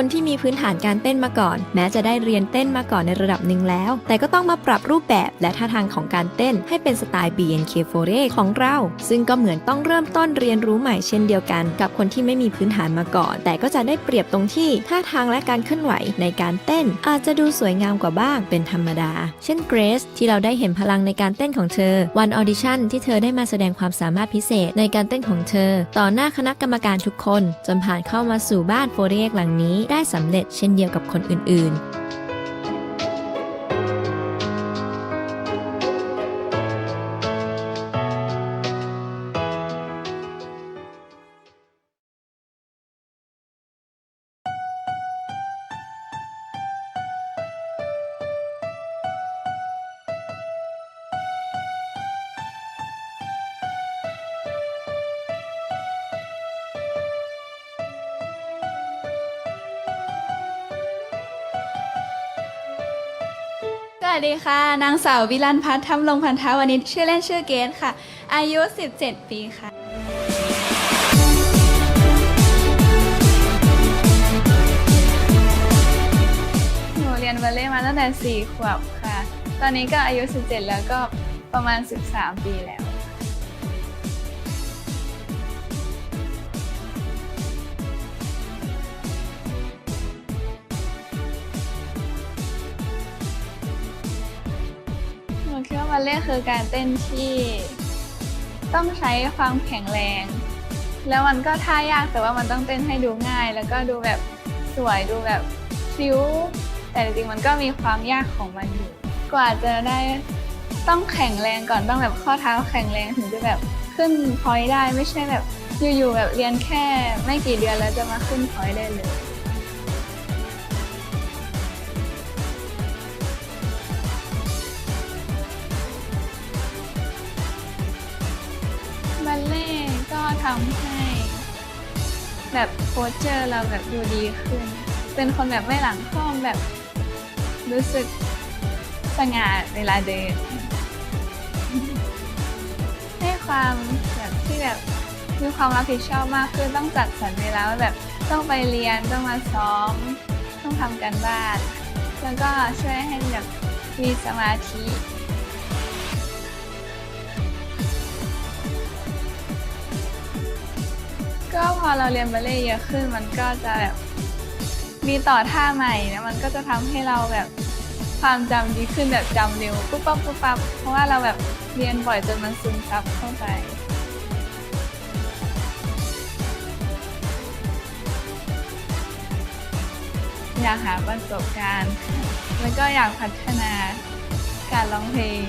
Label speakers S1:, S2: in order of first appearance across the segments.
S1: คนที่มีพื้นฐานการเต้นมาก่อน แม้จะได้เรียนเต้นมาก่อนในระดับหนึ่งแล้ว แต่ก็ต้องมาปรับรูปแบบและท่าทางของการเต้นให้เป็นสไตล์ BNK48 ของเรา ซึ่งก็เหมือนต้องเริ่มต้นเรียนรู้ใหม่เช่นเดียวกัน กับคนที่ไม่มีพื้นฐานมาก่อน แต่ก็จะได้เปรียบตรงที่ท่าทางและการเคลื่อนไหวในการเต้น อาจจะดูสวยงามกว่าบ้างเป็นธรรมดา เช่นเกรซที่เราได้เห็นพลังในการเต้นของเธอ วันออดิชั่นที่เธอได้มาแสดงความสามารถพิเศษในการเต้นของเธอ ต่อหน้าคณะกรรมการทุกคน จนผ่านเข้ามาสู่บ้านโฟเรียกหลังนี้ได้สำเร็จเช่นเดียวกับคนอื่นๆ
S2: วัสดีค่ะ นางสาววิลันพัฒน์ทำลงพันธาวันนี้ชื่อเล่นชื่อเกศค่ะ อายุ 17 ปีค่ะ หนูเรียนบอลเล่ต์มาตั้งแต่ 4 ขวบค่ะ ตอนนี้ก็อายุ 17 แล้วก็ประมาณ 13 ปีแล้ว นูคิดว่าบัลเล่คือการเต้นที่ ต้องใช้ความแข็งแรง แล้วมันก็ท่ายากแต่ว่ามันต้องเต้นให้ดูง่าย แล้วก็ดูแบบสวยดูแบบพลิ้ว แต่จริงๆมันก็มีความยากของมันอยู่ กว่าจะได้ต้องแข็งแรงก่อนต้องแบบข้อเท้าแข็งแรงถึงจะแบบขึ้นพอยต์ได้ไม่ใช่แบบอยู่ๆแบบเรียนแค่ไม่กี่เดือนแล้วจะมาขึ้นพอยต์ได้เลย ทำให้ แบบโพสเจอร์เราแบบดูดีขึ้น เป็นคนแบบไม่หลังค่อมแบบรู้สึกสง่าเวลาเดิน ให้ความแบบที่แบบมีความรับผิดชอบมากขึ้นต้องจัดสรรเวลาว่าแบบต้องไปเรียนต้องมาซ้อม ต้องทำกันบ้าน แล้วก็ช่วยให้แบบมีสมาธิ อเราเรียนบัลเล่เยอะขึ้นมันก็จะแบบมีต่อท่าใหม่แล้วมันก็จะทำให้เราแบบความจำดีขึ้นแบบจำเร็วปุ๊บปั๊บปุ๊บปั๊บเพราะว่าเราแบบเรียนบ่อยจนมันซึมซับเข้าไปอยากหาประสบการณ์ แล้วก็อยากพัฒนาการร้องเพลง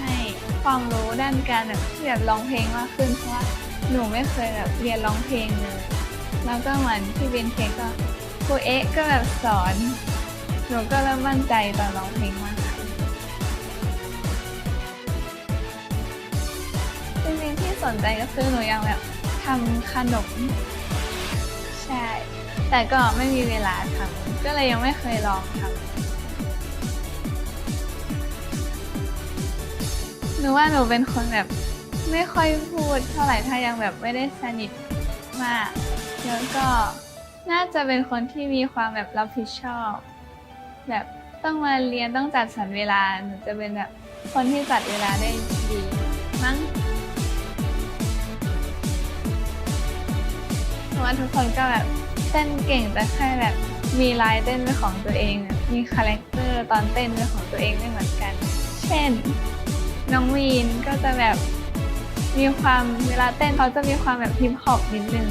S2: ให้ความรู้ด้านการแบบที่แบบร้องเพลงมากขึ้นเพราะว่า หนูไม่เคยแบบเรียนร้องเพลงเลย แล้วก็เหมือนที่เบนเทคก็ครูเอ๊ะก็แบบสอน หนูก็เริ่มมั่นใจตอนร้องเพลงมากจริงๆที่สนใจก็คือหนูอยากแบบทำขนม ใช่ แต่ก็ไม่มีเวลาทำก็เลยยังไม่เคยลองทำหนูว่าหนูเป็นคนแบบ ไม่ค่อยพูดเท่าไหร่ถ้ายังแบบไม่ได้สนิทมาก แล้วก็น่าจะเป็นคนที่มีความแบบรับผิดชอบ แบบต้องมาเรียนต้องจัดสรรเวลาหนูจะเป็นแบบคนที่จัดเวลาได้ดีมั้งเพราะว่าทุกคนก็แบบเต้นเก่งแต่แค่แบบมีลายเต้นเป็นของตัวเอง มีคาแรคเตอร์ตอนเต้นเป็นของตัวเองไม่เหมือนกัน เช่น น้องวีนก็จะแบบ มีความเวลาเต้นเขาจะมีความแบบฮิปฮอปนิดนึง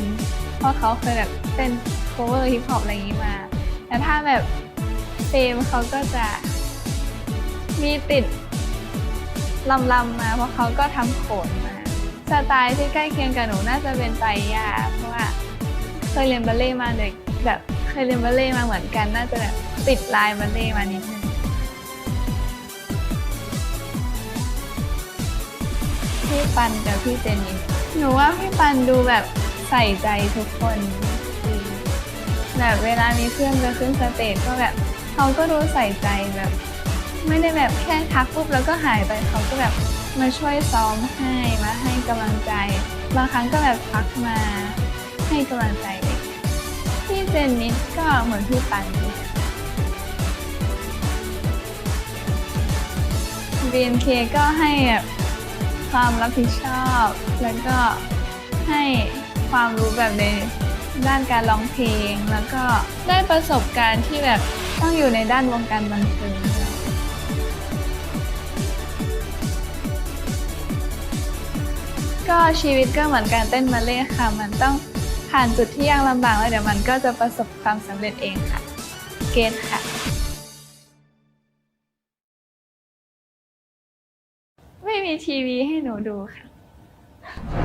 S2: เพราะเขาเคยแบบเต้น cover ฮิปฮอปอะไรอย่างนี้มา แต่ถ้าแบบเฟมเขาก็จะมีติดลำลำมา เพราะเขาก็ทำโขนมา สไตล์ที่ใกล้เคียงกับหนูน่าจะเป็นไตรยา เพราะว่าเคยเรียนบัลเล่มาเลยแบบเคยเรียนบัลเล่มาเหมือนกัน น่าจะแบบติดลายบัลเล่มานิดนึง พี่ปันกับพี่เจนนี่หนูว่าพี่ปันดูแบบใส่ใจทุกคนดีแบบเวลามีเพื่อนจะขึ้นสเตจก็แบบเขาก็ดูใส่ใจแบบ ไม่ได้แบบแค่ทักปุ๊บแล้วก็หายไปเขาก็แบบมาช่วยซ้อมให้มาให้กำลังใจ บางครั้งก็แบบทักมาให้กำลังใจเด็กพี่เจนนิสก็เหมือนพี่ปันเลยค่ะ BNK ก็ให้แบบ ความรับผิดชอบ แล้วก็ให้ความรู้แบบในด้านการร้องเพลง แล้วก็ได้ประสบการณ์ที่แบบต้องอยู่ในด้านวงการบันเทิงก็ชีวิตก็เหมือนการเต้นมาเล่ค่ะ มันต้องผ่านจุดที่ยากลำบากแล้วเดี๋ยวมันก็จะประสบความสำเร็จเองค่ะ เกตค่ะ ไม่มีทีวีให้หนูดูค่ะ